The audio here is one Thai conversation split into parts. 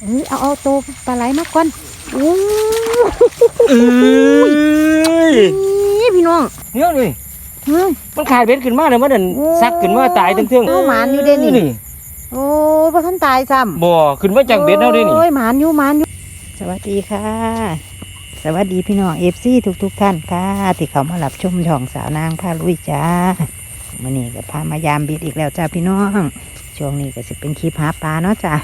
เอ้ยเอาเอาโตวปลาไหลมาก่อนโอ้เอ้ยยพี่น้องเนี่ยนี่เฮ้ยมันขาดเบ็ดขึ้นมาเลยมันนั่นโอ้ซักขึ้นมาตายทั้งเทิงเอาหมานอยู่เด้นี่โอ้ยพระท่านตายซ้ำบ่ขึ้นมาจากเบ็ดเฮาเด้นี่โอ้ยหมานอยู่หมานอยู่สวัสดีค่ะ สวัสดีพี่น้องเอฟซีทุกทุกๆท่านค่ะ ที่เขามารับชมช่องสาวนางพาลุยจ้ามื่อนี้ก็พามายามบิดอีกแล้วจ้าพี่น้องช่วงนี้ก็จะเป็นคลิปหาปลาเนาะจ้า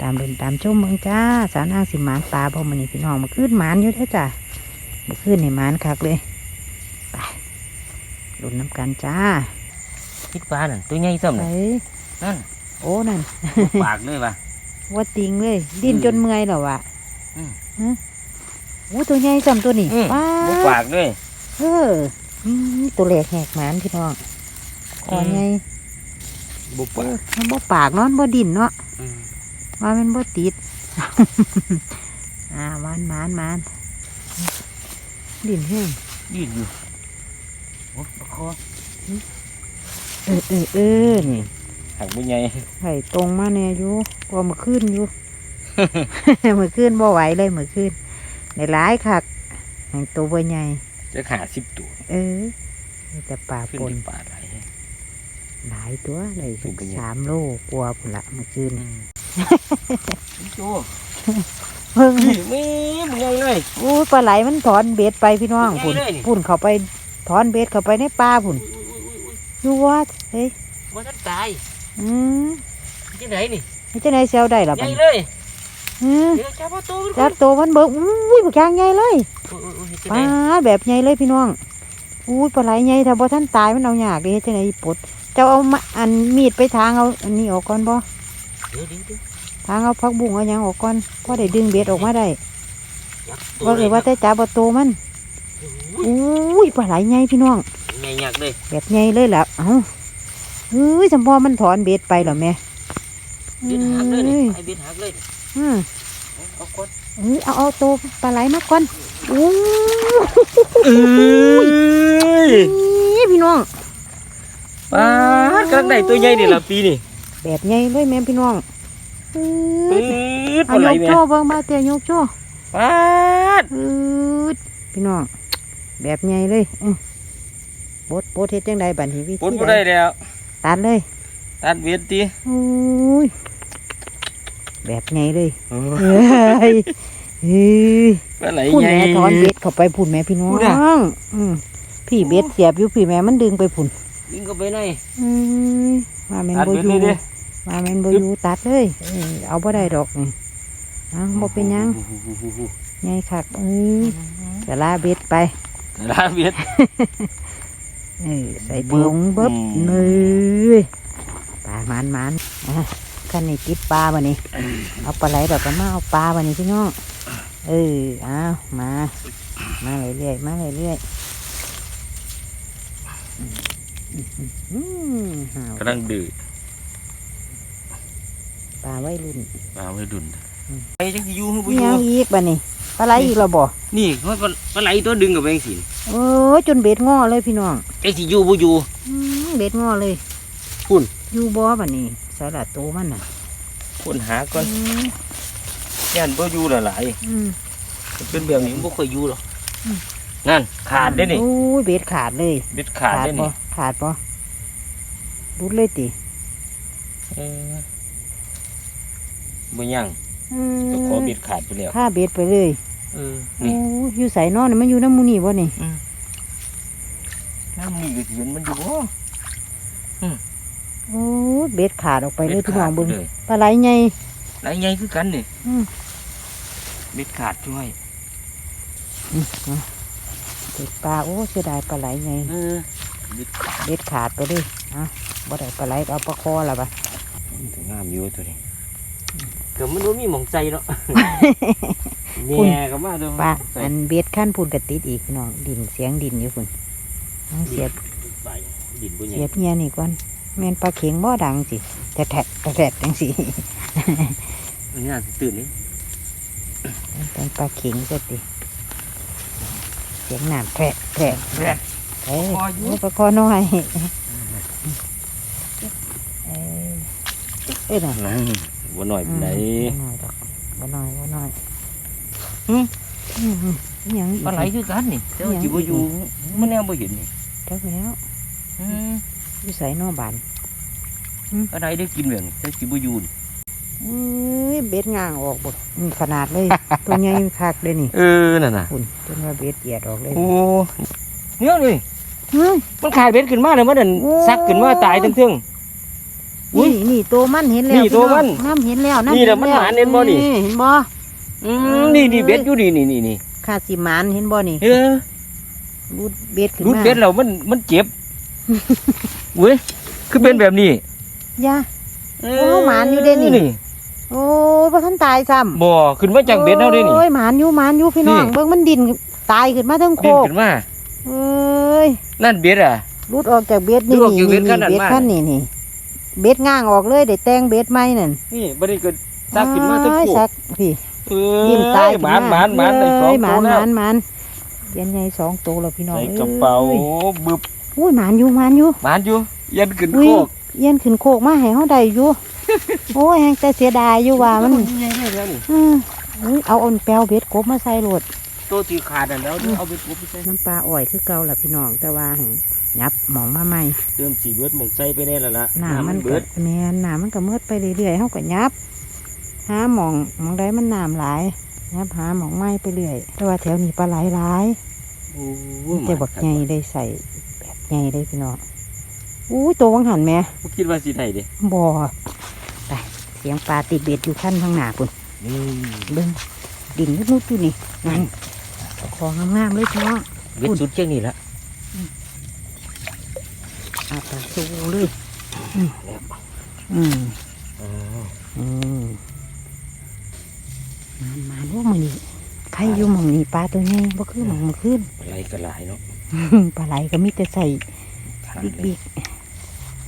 ตามรุ่นตามชมเมืองจ้า สาวนางสิหมานปลาบ่มื่อนี้พี่น้องมาขึ้นหมานอยู่เด้อจ้ามาขึ้นในหมานคักเลยไปรุ่นน้ำกันจ้าคิดปลานั่นตัวใหญ่ซ้ำไปนั่นนั่นโอ้นั่นปากเลยว่ะว่าติงเลย ดิ้นจนเมื่อยแล้ววะอืมฮะโอ้ตัวใหญ่จำตัวนี้อืมว้าบ่ปากเลยเอออืมตัวแหลกแหกหมานพี่น้องคอใหญ่บ่เอปากอมันบ่ปากเนาะมันบ่ดิ้นเนาะอืม ว่ามันบ่ติด อ่าหมานหมานหมานดิ้นแห้งยืนอยู่โอ้ปลาคอเออเออเออนี่หักบ่ใหญ่ไข่ตรงมาแน่อยู่พอมาขึ้นอยู่ มือขึ้นบ่ไหวเลยมือขึ้นในร้ายคักแห่งตัวบ่ใหญ่จะขา10ตัว เออมีแต่ปลาขึ้นปนที่ปากไหลายหลายตัวเลยเป็นไงสามโลกลัวพุ่นละเมื่อคืนอืม โจ้เพิ่งนี่มีมึงใหญ่เลยอู้ปลาไหลมันถอนเบ็ดไปพี่น้องใหญ่พุ่นเลยนี่พุ่นเข้าไปถอนเบ็ดเข้าไปในป่าพุ่นอยู่วัดเฮ้ยบ่ทันตายอืมที่ไหนนี่นี่จะไหนเซลได้ล่ะใหบัญ่ดเลยอืมเดี๋ยวจับเอาตัวมันจับตัวมันเบิกอุ้ยบักยางใหญ่เลยโอ้ยโอ้ยโอ้ยเฮ็ดจังปลาได๋แบบใหญ่เลยพี่น้องอู้ปลาไหลใหญ่ถ้าบ่ท่านตายมันเอายากเด้เฮ็ดจังได๋ปลดเจ้าเอามาอันมีดไปทางเอาอันนี้ออกก่อนบ่ ทางเอาพักบุ้งเอาหยังออกก่อนพอได้ดึงเบ็ดออกมาได้จับตัวว่าเลยว่าแต่จับเอาตัวมันโอ้ยอุ้ยปลาไหลใหญ่พี่น้องใหญ่ยักษ์เลยแบบใหญ่เลยแหละเอ้าเฮ้ยจำพอมันถอนเบ็ดไปเหรอแม่เบ็ดหักเลยนี่อ้ไอ้เบ็ดหักเลยนี่อืมเอาเอากดเอ้ยเอาเอาตัวปลาไหลมาก่อนอู้เอ้ยยพี่น้องปลากังได้ตัวใหญ่นี่ละปีนี่ แบบใหญ่เลยแม่พี่น้องเอ้ปืยดเอาปลาไหลยกแม่โชว์เบิ่งมาเตียยกโชว์ปลาดเอ้ยพี่น้องแบบใหญ่เลยอื้อปดปดเฮ็ดจังไดบัดนี้วิปลดธีบ่ใดได้แล้วตัดเลยตัดเบ็ดติโอ้ยแบบใหญ่เลยโอ้เฮ้ยเฮ้ยปลาไหลพุ่นใหญ่แม่ถอนเบ็ดเข้าไปพุ่นแม่พี่น้องพุ่นน่ะอืมพี่เบ็ดเสียบอยู่พี่แม่มันดึงไปพุ่น วิ่งเข้าไปในอืมมาแม่นตัดบ่เบ็ดอยู่เลยเด้มาแม่นบ่อยู่ตัดเลยเอ้ยเอาบ่ได้ดอกนี่เอาบ่เป็นหยังใหญ่คักเอ้ยสลาเบ็ดไป ลาเบ็ดเออใส่บึ๊ถุบงเบิบอืมเลยปลามันมันอะคันนี้ติดปลาบ่นี่เอาปลาไหลดอกก็มาเอาปลาบ่นี่พี่น้องเออเอามา มาเรื่อยๆมาเรื่อยๆอืม ห่าวกำลังดื้อปลาไว้รุ่นปลาไว้ดุนอืมไปจังสิอยู่คือบ่มีอหยัยู่งอีกบ่นี่ปลาไหลอีกแล้วบ่นี่เพราะปลาปลาไหลตัวดึงกับแบงสินโอ้ยจนเบ็ดงอเลยพี่น้องจังสิอยู่บ่อยู่ อืมเบ็ดงอเลยพุ่น อยู่บ่บ่นี่ใส่ละตัวมันน่ะคนหาก่อนอืมย่านบ่อยู่ละหลายอืมเป็นแบบนี้บ่ค่อยอยู่หรอกอืม นั่นขาดได้นี่โอ้ยเบ็ดขาดเลย เบ็ดขาดได้บ่นี่ขาดบ่รุดเลยติเออบ่ยังอืเจะขอมเบ็ดขาดไปแล้วผ้าเบ็ดไปเลยเออโอ้นี่ยอยู่ใส่นอนนี่มันอยู่น้ำหมูนี่บ่นี่น้ำนี่ก็สิเห็นมันอยู่บ่โอ้ยเบ็ดขาดออกไปเลยพี่น้องเบิ่งเลยปลาไหลใหญ่ไหลใหญ่คือกันนี่อืมเบ็ดขาดช่วยเด็ดปลาโอ้เสียดายปลาไหลใหญ่ เออเบ็ดขาดเบ็ดขาดไปเลยอะบ่ได้ปลาไหลก็เอาปลาคอละบะถึงงามอยู่ตัวนี้เกือบมันบ่มีหมองใจเนาะแย่ก็มาเด้อปลาใส่อันเบ็ดขั้นพุ่นกระติดอีกพี่น้องดินเสียงดินอยู่พุ่นเอาเสียบไปดินบ่ใหญ่เสียบเงียนี่ก่อนแม่นปลาเข็งบ่ดังสิแต่แทะแต่แทะจังสิอันนี้น่าสิตื่นนี่เป็นปลาเข็งซะติเสียงน้ำแทะแทะแรก อ้ยคออยู่โอ้ปลาคอน้อยเอ้ยเอ้ยน่ะนั่นบ่หน่อยปานใดบ่น้อยดอกบ่น้อยบ่น้อยอืมอืมอืมอิหยังปลาไหลคือกันนี่แต่ว่าอิหยังสิบ่อยู่มันแนวบ่เห็นนี่เจักแล้วอืมอยู่ไสนอบานปลาไหลได้กินแบบนี้แต่สิบ่อยู่นี่เอ้ยเบ็ดง่างออกบ่มีขนาดเลย ตัวใหญ่คักเลยนี่ เออ นั่นน่ะคุณจนว่าเบ็ดเหยียดออกเลยโอ้ เนี่ยนี่เฮ้ย มันขายเบ็ดขึ้นมาเลยมันนั่นโอ้ ซักขึ้นมาตายทั้งเทิงอุ๊ยนี่นี่ตัวมันเห็นแล้วนี่ตัวมันพี่น้องน้ำเห็นแล้วนี่แหละมันหมานเห็นบ่นี่ เห็นบ่อืมนี่นี่เบ็ดอยู่นี่นี่นี่นี่ขาดสิหมานเห็นบ่นี่เออรูดเบ็ดขึ้นรุดมาเบ็ดแล้วมันมันเจ็บเว้ยคือเป็นแบบนี้อยาโอ้หมานอยู่เด้นี่นี่โอ้ยบ่ทันตายซ้ำบ่ขึ้นมาจากเบ็ดเฮาเด้นี่ โอ้ยหมานอยู่หมานอยู่พี่น้องนี่ เบิ่งมันดินตายขึ้นมาทั้งโคดิ้นกขึ้นมา เอ้ยนั่นเบ็ดอะ รุดออกจากเบ็ดนี่รุดออกจากเบ็ดนี่ขั้นนั้นเบ็ดมา ขั้นนี่นี่เบ็ดง่างออกเลยได้แต่งเบ็ดใหม่นั่นนี่บัดนี้ก็ซักขึ้นมาทั้งอ้ยโคกซักพี่เอดินตายหมานหมานหมานได้สองเยหตัมาวนหแล้วมานหมานเย็นใหญ่สองตัวแล้วพี่น้องใส่กระเป๋าอ้ยบึบอุ้ยหมานอยู่หมานอยู่ หมานอยู่ยันขึ้นอุ้โคย กเย็นขึ้นโคกมาให้เฮาได้อยู่ โอ้ยแฮงแต่เสียดายอยู่ว่ามัน ใหญ่เลยแล้วนี่อืมอุ้ยเอาอ่อนแปลวเบ็ดกบมาใส่โหลด ตัวที่ขาดนั่นแล้วเดี๋ยวเอาไปปุ๊บไปใส่น้ำปลาอ่อยคือเก่าล่ะพี่น้องแต่ว่าแห่งยับหมองมาใหม่เติมสีเบิดหมองใส่ไปแน่แล้วล่ะหนามันเบิก็ดแมนหนามันก็เมืดไปเรื่อยๆเฮาก็ยับหาหมองหมองใดมันน้ำหลายยับหาหมองไม้ไปเรื่อยแต่ว่าแถวนี้ปลาไหลหลายโอ้มีแต่บักใหญ่ได้ใส่แบบใหญ่ได้พี่น้องอู้ยตัววังหันแหม่บ่คิดว่าสิได้เด้บ่ไปเสียงปลาติดเบ็ดอยู่ขั้นข้างหน้าคุณนี่เบิ้งดิ่งนุดๆอยู่นี่นั่น ของงามๆเลยพี่น้องเบ็ดสุดเชียงนี่ละอาตาสูเลยอืมอืมอ๋ออืมมามาลูกมือนี่ใครอยู่หมองนี่ปลาตัวใหญ่บ่คือหมองมันขึ้นอะไรก็หลายเนาะปลาไหลก็มีแต่ใส่ขาดบิ๊กเลยบิ๊ก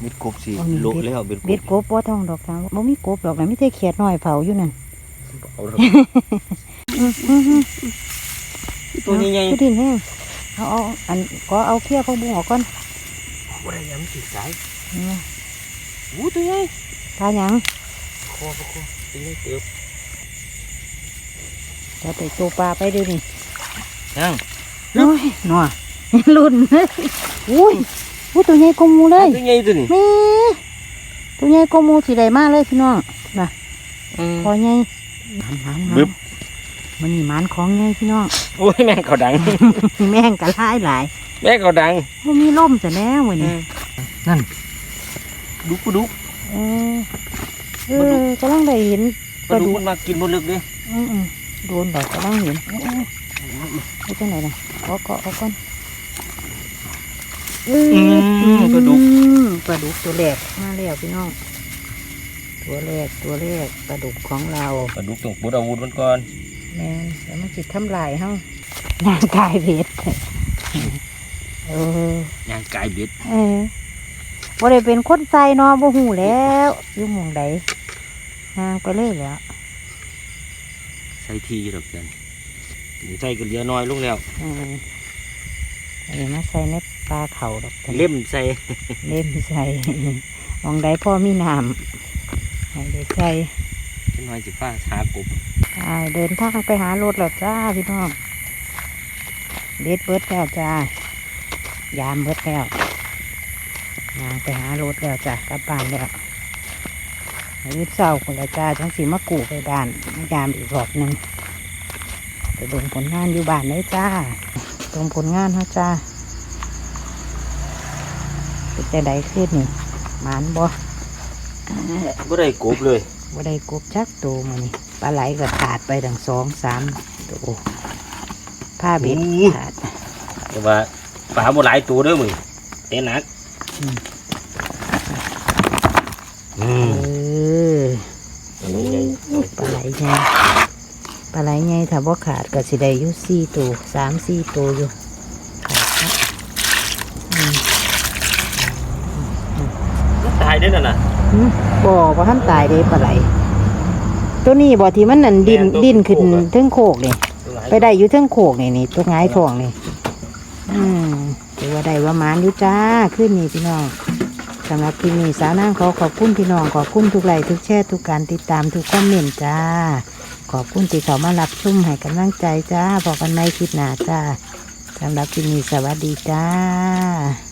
เบ็ดกบสิเอานี่โละเบ็ดแล้วเบ็ดกเบ็ดบกบบ่ต้องดอกจ้าบ่มีกบดอกนะมีแต่เขียดน้อยเผาอยู่นั่นเอา ตัวใหญ่ผู้ดินแห้งเอาเอาอันก็เอาเขี้ยวเขาบุ้งออกก่อนบ่ได้ยำสิสายอู้ตัวใหญ่ปลาหยังคอบ่คอตัวใหญ่เติบจะไปตัวปลาไปดี๋ยวนี้ยังโอ้ยหนัวลุ่นอุ้ยอุ้ยตัวใหญ่กมูเลยตัวใหญ่ตัวนี้นี่ตัวใหญ่กมูสีใดมากเลยพี่น้องนะอืมคอใหญ่บึมันบ มันนี่หมันของใหญ่พี่น้องโอ้ยแม่งเขาดัง แม่งกระไล่หลายแม่งเขาดังมันมีล่มแต่แน่วันนี้นั่นดุกกูดุกเออเออกำลังได้เห็นปลาดุกมันมากินหมดลึกดิอืมอืมโดนดอกกำลังเห็นไม่จังไหนนะเอาเกาะเอาก่อนเอ้ยปลาดุกอืมปลาดุกตัวแรกมาแล้วพี่น้องตัวแรกตัวแรกปลาดุกของเราปลาดุกต้องปลดอาวุธมันก่อน แม่นแล้วมันจิตทำลายเฮานางกายเบ็ดเออย่างกายเบ็ดเออบ่ได้เป็นคนใส่เนาะบ่หูแล้วอยู่หม่องใดนางไปเลยแหล้วใส่ทีดอกจันถึงใส่ก็เหลือน้อยลงแล้วเอออันนี้มาใส่ในปลาเขาดอกจันเล่มใส่เล่มใส่หม่องใดพ่อมีน้ำให้ได้ใส่จังน้อยสิฟ้าหากบไป เดินทางไปหารถแล้วจ้าพี่น้องเด็ดเบิดแล้วจ้ายามเบิดแล้วยางไปหารถแล้วจ้ากลับบ้านแล้วยืดเศร้าคนละจ้าจังสีมากูไปบ้านมายามอีกรอบหนึ่งไปลงผลงานอยู่บ้านเลยจ้าลงผลงานฮะจ้าเป็นแต่ใดขึ้นนี่หมานบ่บ่ได้กบเลยบ่ได้กบจักตัวมานี่ ปลาไหลก็ขาดไปดังสองสามตัวผ้าเบ็ดขาดแต่ว่าปลาบ่หลายตัวเด้อมึงเต้นหนักอืมอืเอมออันนี้ใหญ่ปลาไหลใหญ่ปลาไหลใหญ่ถ้าบ่ขาดก็สิได้อยู่สี่ตัวสามสี่ตัวอยู่ขาดเนาะอืมตายได้นั่นน่ะอืมบ่บ่ทันตายเด้ปลาไหล ตัวนี้บ่ที่มันนั่นดินแม่นตัวดินขึ้นโคกอะ เทิงโคกนี่ไปได้อยู่เทิงโคกนี่นี่ตัวง่ายทองนี่อืมถือว่าได้ว่าหมานอยู่จ้าขึ้นนี่พี่น้องสำหรับที่นี้สาวนางขอขอบคุณพี่น้องขอบคุณทุกไลค์ทุกแชร์ทุกการติดตามทุกคอมเมนต์จ้า ขอบคุณที่เขามารับชมให้กำลังใจจ้าพอกันในคลิปหน้าจ้าสำหรับที่นี้สวัสดีจ้า